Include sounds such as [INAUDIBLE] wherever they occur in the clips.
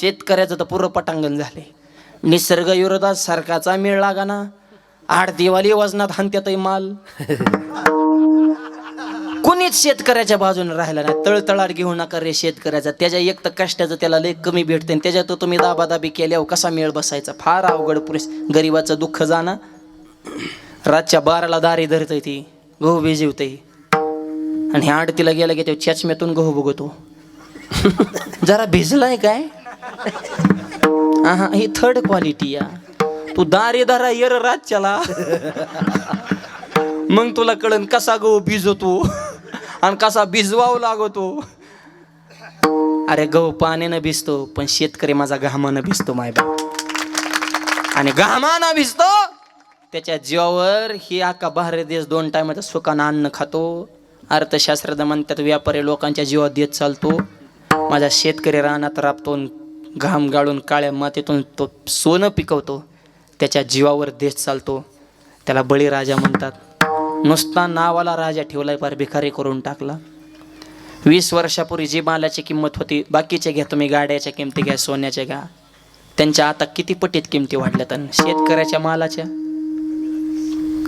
शेतकऱ्याचं तर पूर्ण पटांगण झाले. निसर्ग विरोधात सरकारचा मेळ लागा ना आठ दिवाळी वजनात हानत्यातही माल. कुणीच शेतकऱ्याच्या बाजूने राहिला नाही. तळतळाट घेऊ नका रे शेतकऱ्याचा. त्याच्या एक तर कष्टाचं त्याला लय कमी भेटते आणि त्याच्यात तुम्ही दाबादाबी केल्यावर कसा मेळ बसायचा? फार अवघड पुरेस गरिबाचं दुःख जाणं. रातच्या बाराला दारी धरतय ती. गहू भिजवते आणि आडतीला गेला की ते चष्म्यातून गहू बघतो जरा भिजलाय काय? [LAUGHS] हा ही थर्ड क्वालिटी या. तू दारी दारा येर राज्याला. [LAUGHS] मग तुला कळन कसा गहू भिजवतो [LAUGHS] आणि कसा भिजवावं लागतो. अरे गहू पाण्यानं भिजतो पण शेतकरी माझा घामानं भिजतो माय आणि घामानं भिजतो त्याच्या जीवावर ही अख्खा भारत देश दोन टायमाचं सुकानं अन्न खातो. अर्थशास्त्रात म्हणतात व्यापारी लोकांच्या जीवात देत चालतो. माझा शेतकरी रानात राबतो घाम गाळून काळ्या मातीतून तो सोनं पिकवतो. त्याच्या जीवावर देश चालतो. त्याला बळीराजा म्हणतात. नुसता नावाला राजा ठेवलाय पार भिकारी करून टाकला. वीस वर्षापूर्वी जी मालाची किंमत होती बाकीच्या घ्या तुम्ही गाड्याच्या किमती घ्या सोन्याच्या घ्या. त्यांच्या आता किती पटीत किमती वाढल्यात आणि शेतकऱ्याच्या मालाच्या?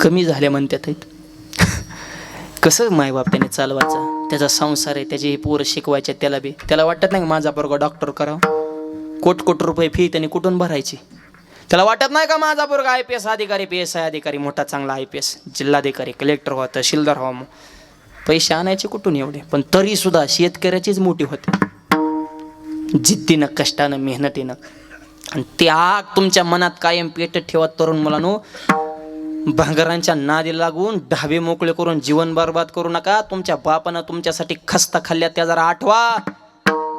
कमी झाल्या म्हणतात कसं मायबाप त्याने चालवायचा? त्याचा संसार आहे त्याची पोरं शिकवायचे त्याला बी. त्याला वाटत नाही का माझा बरोबर डॉक्टर करावं? कोट कोट रुपये फी त्यांनी कुठून भरायची? त्याला वाटत नाही का माझा पोरगा आय पी एस अधिकारी पी एस आय अधिकारी मोठा चांगला आय पी एस जिल्हाधिकारी कलेक्टर व्हा तहसीलदार व्हा मग. पैसे आणायचे कुठून एवढे? पण तरी सुद्धा शेतकऱ्याचीच मोठी होते. जिद्दीनं कष्टानं मेहनतीनं. आणि ते आग तुमच्या मनात कायम पेटत ठेवा तरुण मुलांनो. भांगरांच्या नादी लागून ढाबे मोकळे करून जीवन बर्बाद करू नका. तुमच्या बापानं तुमच्यासाठी खस्ता खाल्ल्या त्या जरा आठवा.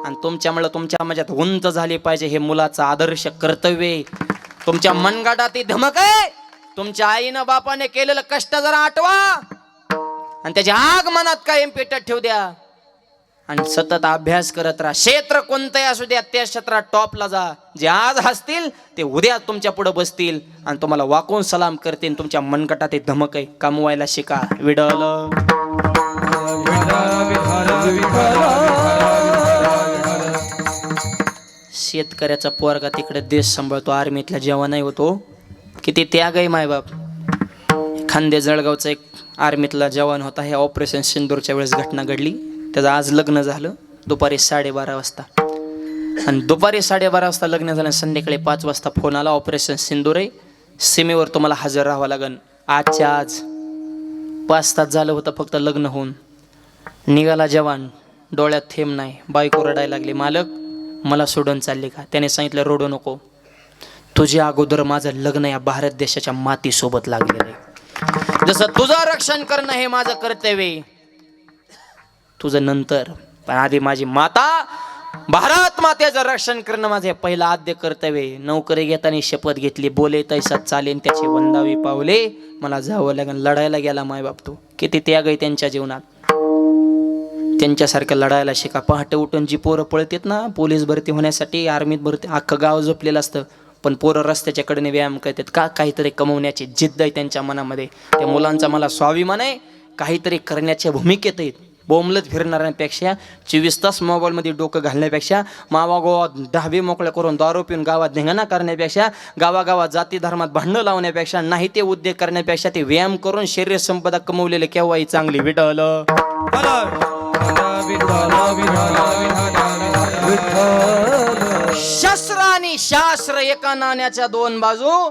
आणि तुमच्यामुळे तुमच्या माझ्यात उंच झाली पाहिजे हे मुलाचं आदर्श कर्तव्य आहे. तुमच्या मनगाडात ती धमक आहे. तुमच्या आईनं बापाने केलेलं कष्ट जरा आठवा आणि त्याची आग मनात कायम पेटत ठेवू द्या. आणि सतत अभ्यास करत राहा. क्षेत्र कोणतंही असू द्या त्या क्षेत्रात टॉपला जा. जे आज हसतील ते उद्या तुमच्यापुढे बसतील. आणि तुम्हाला वाकून सलाम करतील. तुमच्या मनगटात ते धमक आहे. कमवायला शिका. विडल. शेतकऱ्याचा पोरगा तिकडे देश सांभाळतो आर्मीतला जवानही होतो किती त्याग आहे मायबाप खांदे जळगावचा एक आर्मीतला जवान होता हे ऑपरेशन सिंदूरच्या वेळेस घटना घडली. त्याचं आज लग्न झालं दुपारी साडेबारा वाजता. आणि दुपारी साडेबारा वाजता लग्न झालं संध्याकाळी पाच वाजता फोन आला ऑपरेशन सिंदूर आहे. सीमेवर तुम्हाला हजर राहावं लागन. आजच्या आज पाच तास झालं होतं फक्त लग्न होऊन. निघाला जवान डोळ्यात थेंब नाही बायको रडायला लागली मालक मला सोडून चालली का? त्याने सांगितलं रोडू नको. तुझ्या अगोदर माझं लग्न या भारत देशाच्या मातीसोबत लागलेलं आहे. जसं तुझं रक्षण करणं हे माझं कर्तव्य तुझं नंतर पण आधी माझी माता भारत मातेचं रक्षण करणं माझे पहिलं आद्य कर्तव्य नोकरी घेताना शपथ घेतली बोले तैसात चालेन त्याची वंदावी पावले. मला जावं लागेल लढायला गेला मायबाप तू. किती त्याग आहे त्यांच्या जीवनात. त्यांच्यासारखं लढायला शिका. पहाटे उठून जी पोरं पळतात ना पोलीस भरती होण्यासाठी आर्मीत भरती अख्खं गाव झोपलेलं असतं. पण पोरं रस्त्याच्याकडनं व्यायाम करतात का? काहीतरी कमवण्याची जिद्द आहे त्यांच्या मनामध्ये. त्या मुलांचा मला स्वाभिमान आहे. काहीतरी करण्याच्या भूमिकेत आहेत. बोंबलत फिरणाऱ्यांपेक्षा चोवीस तास मोबाईलमध्ये डोकं घालण्यापेक्षा मावा दहावी मोकळ्या करून दारू पिऊन गावात धिंगाणा करण्यापेक्षा गावागावात जाती धर्मात भांडणं लावण्यापेक्षा नाही ते उद्योग करण्यापेक्षा ते व्यायाम करून शरीर संपदा कमवलेले केव्हाही चांगली विटलं शस्त्र आणि शास्त्र एका नाण्याच्या दोन बाजू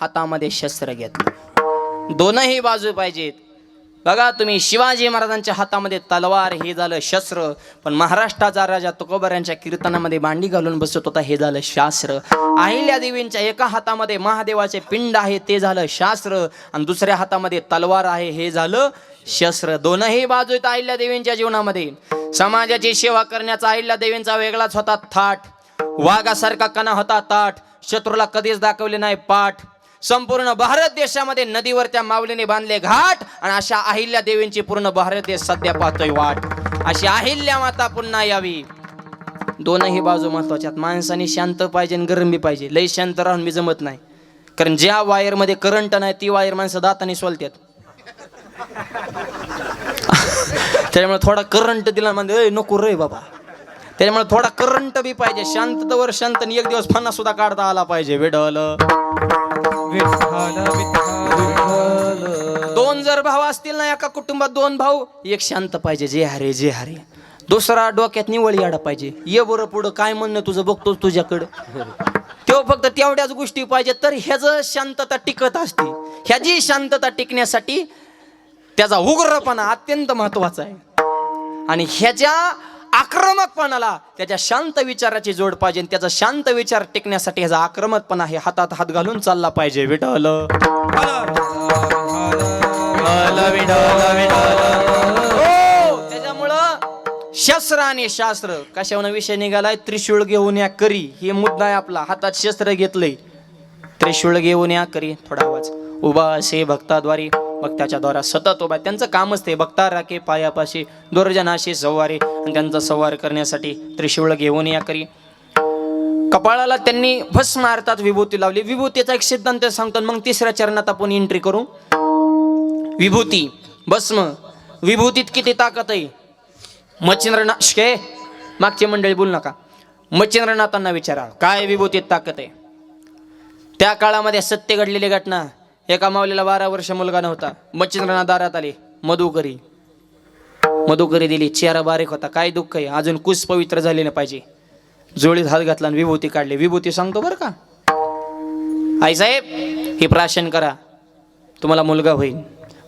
हातामध्ये शस्त्र घेतलं. दोनही बाजू पाहिजेत. बघा तुम्ही शिवाजी महाराजांच्या हातामध्ये तलवार हे झालं शस्त्र पण महाराष्ट्राचा राजा तुकोबर यांच्या कीर्तनामध्ये भांडी घालून बसत होता हे झालं शास्त्र. अहिल्या देवींच्या एका हातामध्ये महादेवाचे पिंड आहे ते झालं शास्त्र आणि दुसऱ्या हातामध्ये तलवार आहे हे झालं शस्त्र. दोनही बाजू आहेत अहिल्या देवींच्या जीवनामध्ये. समाजाची सेवा करण्याचा अहिल्या देवींचा वेगळाच होता थाट. वाघासारखा कणा होता ताट. शत्रूला कधीच दाखवले नाही पाठ. संपूर्ण भारत देशामध्ये नदीवर त्या माऊलीने बांधले घाट आणि अशा अहिल्या देवींची पूर्ण भारत देश सध्या पाहतोय वाट. अशी अहिल्या माता पुन्हा यावी. दोनही बाजू महत्वाच्यात माणसाने शांत पाहिजे आणि गरम बी पाहिजे. लई शांत राहून मी जमत नाही. कारण ज्या वायरमध्ये करंट नाही ती वायर माणसं दाताने सोलतात. त्याच्यामुळे थोडा करंट दिला म्हणजे "ए, नको रे बाबा. त्याच्यामुळे थोडा करंट बी पाहिजे. शांततेवर शांत आणि एक दिवस फन्ना सुद्धा काढता आला पाहिजे वेडल दोन जर भाऊ असतील ना एका कुटुंबात दोन भाऊ एक शांत पाहिजे. जे हरे जे हरे. दुसरा डोक्यात निवळ याडा पाहिजे. ये बरं पुढं काय म्हणणं तुझं बघतो तुझ्याकडं. तो फक्त तेवढ्याच गोष्टी पाहिजे तर ह्याच शांतता टिकत असते ह्याची शांतता टिकण्यासाठी त्याचा उग्रपणा अत्यंत महत्त्वाचा आहे. आणि ह्याच्या आक्रमकपणाला त्याच्या शांत विचाराची जोड पाहिजे त्याचा शांत विचार टिकण्यासाठी ह्याचा आक्रमकपणा हे हातात हात घालून चालला पाहिजे. विठल हो, त्याच्यामुळं शस्त्र आणि शास्त्र कशावर विषय निघालाय? त्रिशूळ घेऊन या करी. हे मुद्दा आहे आपला. हातात शस्त्र घेतलंय. त्रिशूळ घेऊन या करी. थोडा आवाज. उभा असे भक्ताद्वारे. भक्ताच्या द्वारा सतत उभा त्यांचं कामच ते. भक्ता राखे पायापाशी दुर्जनाशी संवारे. आणि त्यांचा संवार करण्यासाठी त्रिशूळ घेऊन या करी. कपाळाला त्यांनी भस्म अर्थात विभूती लावली. विभूतीचा एक सिद्धांत सांगतो मग तिसऱ्या चरणात आपण एंट्री करू. विभूती भस्म. विभूतीत किती ताकद आहे? मच्छिंद्रनाथ शे मागची मंडळी बोल नका. मच्छिंद्रनाथांना विचारा. काय विभूतीत ताकद आहे? त्या काळामध्ये सत्य घडलेली घटना. एका माऊलीला बारा वर्ष मुलगा नव्हता. मच्छिंद्रांना दारात आले. मधुकरी. मधुकरी दिली. चेहरा बारीक होता. काय दुःख आहे? अजून कुस पवित्र झाले ना पाहिजे. जोळीत हात घातला आणि विभूती काढली. विभूती सांगतो बरं का? आई साहेब हे प्राशन करा. तुम्हाला मुलगा होईल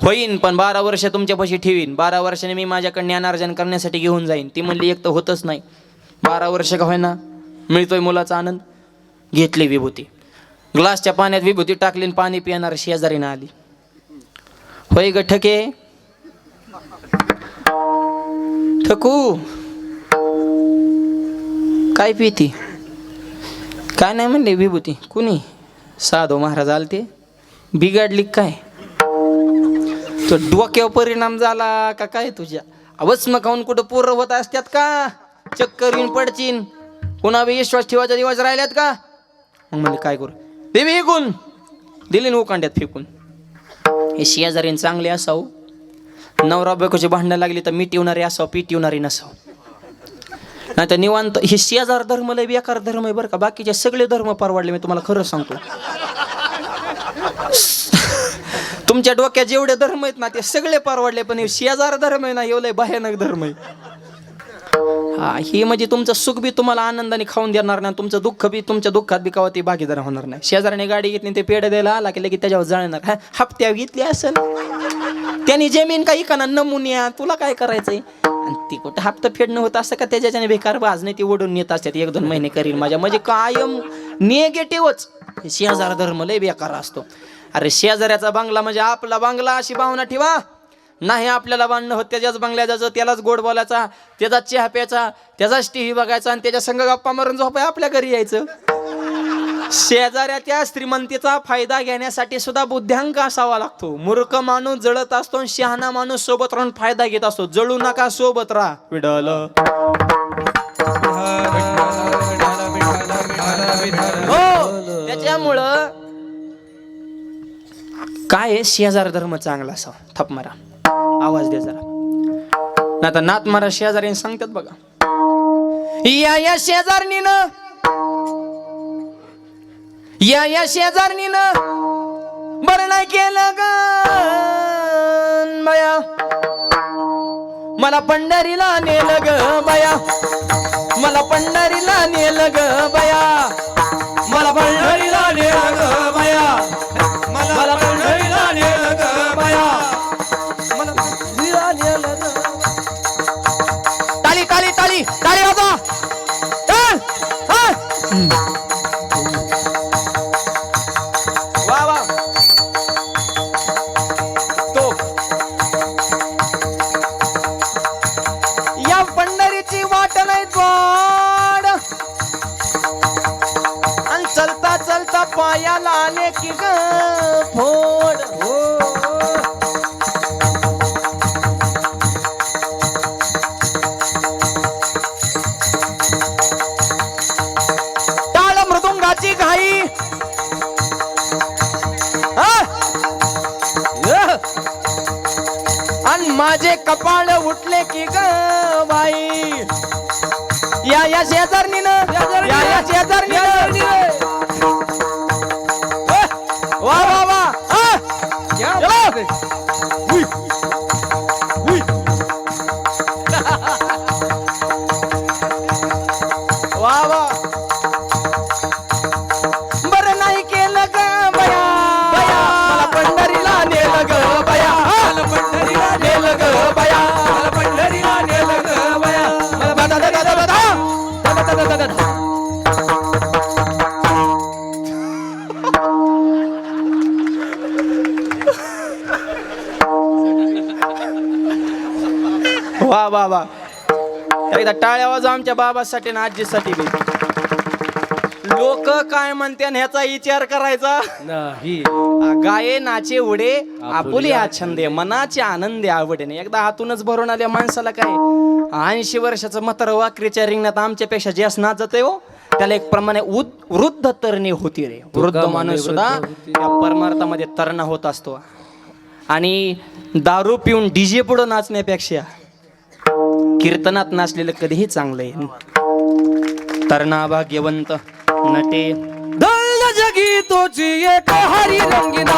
होईन पण बारा वर्ष तुमच्यापाशी ठेवीन. बारा वर्षाने मी माझ्याकडे ज्ञानार्जन करण्यासाठी घेऊन जाईन. ती म्हणली एक तर होतच नाही. बारा वर्ष का होईना? मिळतोय मुलाचा आनंद? घेतली विभूती. ग्लासच्या पाण्यात विभूती टाकली आणि पाणी पिणार शेजारीनं आली. होय ग ठके. ठकू. काय पिती? काय नाही म्हणले विभूती. कुणी? साधो महाराज आलते. बिघडली काय? तो डोक्यावर परिणाम झाला का काय तुझ्या? अवच मग खाऊन कुठं पूर्ण होत असत्यात का? चक्कर येऊन पडचीन. पुन्हा विश्वास ठेवायचा दिवस राहिल्यात का? मग म्हणले काय करू? दे विकून दिली ना उकांड्यात फेकून. हे शेजारीन चांगले असावं. नवरा बायकोची भांडणं लागली तर मिटवणारे असावं पिटवणारी नसावं. नाही तर निवांत हे शेजार धर्म लय बेकार धर्म आहे बरं का. बाकीचे सगळे धर्म परवडले मी तुम्हाला खरं सांगतो. तुमच्या डोक्यात जेवढे धर्म आहेत ना ते सगळे परवडले पण हे शेजार धर्म आहे ना एवढे भयानक धर्म आहे. हे म्हणजे तुमचं सुख बी तुम्हाला आनंदाने खाऊन देणार नाही तुमचं दुःख बी तुमच्या दुःखात बी कवा ते भागीदार होणार नाही. शेजाऱ्याने गाडी घेतली आणि ते पेढ द्यायला आला की लगेच त्याच्यावर जाणार हा, हप्त्या घेतली असेल. त्यांनी जमीन काही का नमुन्या तुला काय करायचंय? आणि ती कुठं हप्ता फेडणं होत असं का त्याच्याने बेकार बाज नाही ती ओढून नेत असतात एक दोन महिने करील माझ्या. म्हणजे कायम निगेटिव्हच शेजार धर्म लय बेकार असतो. अरे शेजाऱ्याचा बांगला म्हणजे आपला बांगला अशी भावना ठेवा. नाही आपल्याला बांधणं होत त्याच्याच बंगल्या जायचं त्यालाच गोड बोलायचा त्याचाच चहा प्यायचा त्याचाच टी व्ही बघायचा आणि त्याच्या संग गप्पा मारून झोपाय आपल्या घरी यायचं. शेजाऱ्याच्या श्रीमंतीचा फायदा घेण्यासाठी सुद्धा बुद्ध्यांक असावा लागतो. मूर्ख माणूस जळत असतो आणि शहाणा माणूस सोबत राहून फायदा घेत असतो. जळू नका सोबत राहा. विडल हो त्याच्यामुळं काय शेजार धर्म चांगला असावा. थप मारा. आवाज दे जरा. आता तर नात मारा शेजारी सांगतात बघा. या या शेजारणीनं. या या शेजारणीनं बरं नाही केलं ग. बया. मला पंढरीला नेलं ग बया. मला पंढरीला नेलं ग बया. मला पंढरीला नेलं ग ताली ताली माझे कपाळ उठले की ग बाई. या या शेजारणीनं या या शेजारणीनं. वा वा वा. एकदा टाळ्या वाजवा आमच्या बाबासाठी आणि आजीसाठी बी. लोक काय म्हणते ह्याचा विचार करायचा? नाही. गाये नाचे उडे आपुले हा छंदे मनाचे आनंदे आवडे एकदा हातूनच भरून आल्या माणसाला काय? ऐंशी वर्षाचं म्हातार वाकरीच्या रिंगणात आमच्यापेक्षा जास्त नाचत हो. त्याला एक प्रमाणे वृद्ध तरणी होती रे. वृद्ध म्हणे माणूस सुद्धा? या परमार्थामध्ये तरणा होत असतो. आणि दारू पिऊन डीजे पुढं नाचण्यापेक्षा कीर्तनात नाचलेलं कधीही चांगलं आहे तरणा भाग्यवंत नटे. दल जगी तोची एक हरी रंगीना.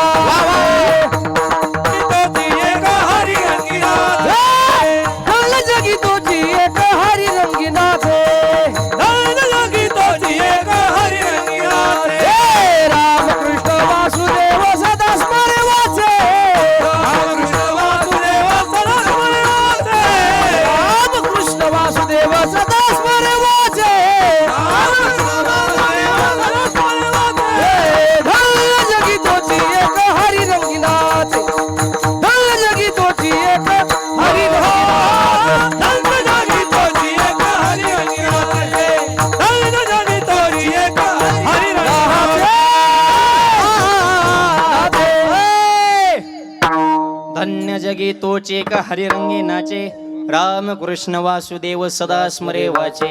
लगे तोचे का हरिरंगी नाचे? राम कृष्ण वासुदेव सदा स्मरे वाचे.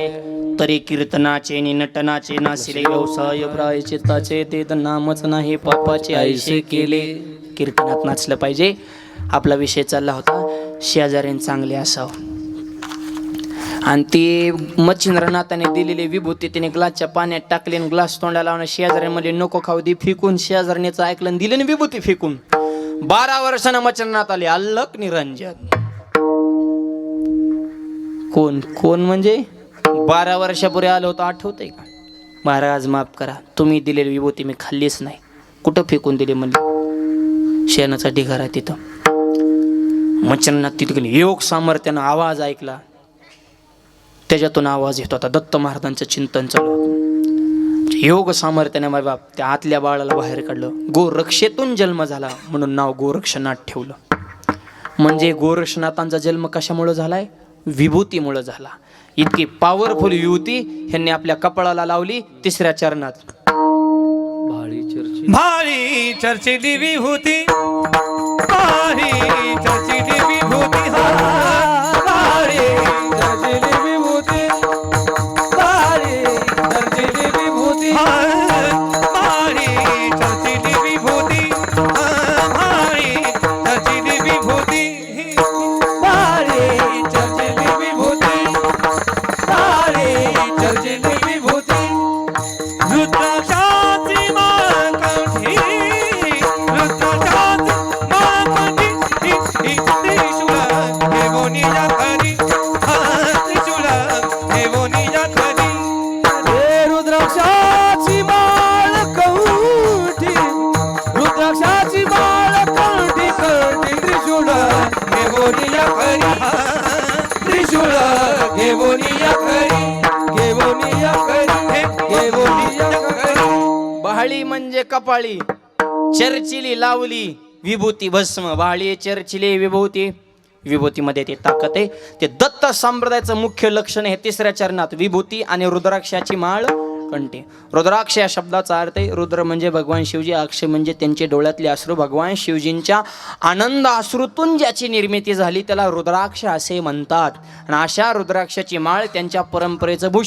तरी कीर्तनाचे नि नटनाचे नासिले व्यवसाय प्राय चित्ताचे ते नामच नाही पापाचे आयुष्य केले. कीर्तनात नाचलं पाहिजे. आपला विषय चालला होता शेजारीन चांगले असावं. आणि ते मच्छिंद्रनाथाने दिलेली विभूती तिने ग्लासच्या पाण्यात टाकली आणि ग्लास तोंडाला लावून शेजाऱ्यांमध्ये नको खाऊ दे फेकून. शेजारणीचं ऐकलं आणि ना विभूती फेकून. बारा वर्षानं मचनात आले. अल्लक निरंजन. कोण कोण म्हणजे? बारा वर्षापूर्वी आलो होतो आठवतंय का? महाराज माफ करा. तुम्ही दिलेली विभूती मी खाल्लीच नाही. कुठं फेकून दिली म्हणली? शेणाचा ढिगारा तिथं. मचनात तिथं योग सामर्थ्यानं आवाज ऐकला. त्याच्यातून आवाज येतो. आता दत्त महाराजांचं चिंतन चालू योग सामर्थ्याने माय बाप त्या आतल्या बाळाला बाहेर काढलं. गोरक्षेतून जन्म झाला म्हणून नाव गोरक्षनाथ ठेवलं. म्हणजे गोरक्षनाथांचा जन्म कशामुळं झालाय? विभूतीमुळं झाला. इतकी पॉवरफुल युवती ह्यांनी आपल्या कपाळाला लावली तिसऱ्या चरणात. भाळी चर्ची. भाळी चर्चिली बहाळी म्हणजे कपाळी. चर्चिली लावली विभूती भस्म. बहाळी चर्चिली विभूती. विभूतीमध्ये ते ताकद आहे. ते दत्त संप्रदायाचं मुख्य लक्षण आहे तिसऱ्या चरणात. विभूती आणि रुद्राक्षाची माळ कंटे रुद्राक्ष या शब्दाचा अर्थ आहे रुद्र म्हणजे भगवान शिवजी अक्ष म्हणजे त्यांचे डोळ्यातले अश्रू. भगवान शिवजींच्या आनंद अश्रूतून ज्याची निर्मिती झाली त्याला रुद्राक्ष असे म्हणतात. आणि अशा रुद्राक्षाची माळ त्यांच्या परंपरेचं भूष